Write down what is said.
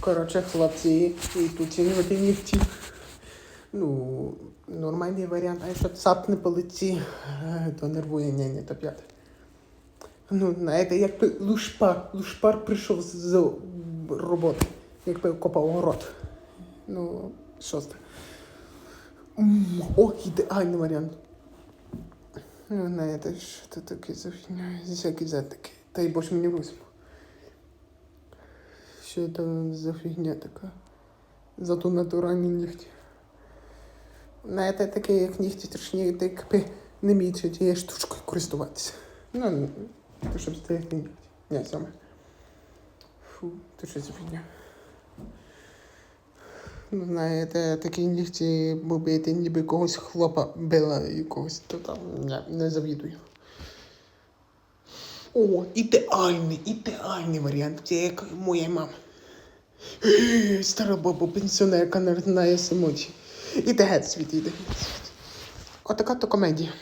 Коротше, хлопці, і тут цінювати нігті. Ну, нормальний варіант, а якщо цапне по лиці, е, то нервує, ні, то п'яте. Ну, знаєте, якби лушпар, лушпар прийшов з, роботи, якби копав город. Ну, шосте. М, О, ідеальний варіант. Ну, знаєте, що це таке за фігня, всякі затики. Та й боже мені розум. Що це за фігня така? Зато натуральні нігті. Знаєте, таке, як нігті страшні, так не міче тією штучкою користуватися. Ну, то щоб стерегти нігті. Ні, саме. Фу, то що за фігня. Ну, знаєте, такі нігті побити, ніби когось хлопа била якогось, то там не, не завідую. О, ідеальний, ідеальний варіант. Це як моя мама. Стара баба, пенсіонерка не знає самоті. Іде геть світ, іде. Отака то комедія.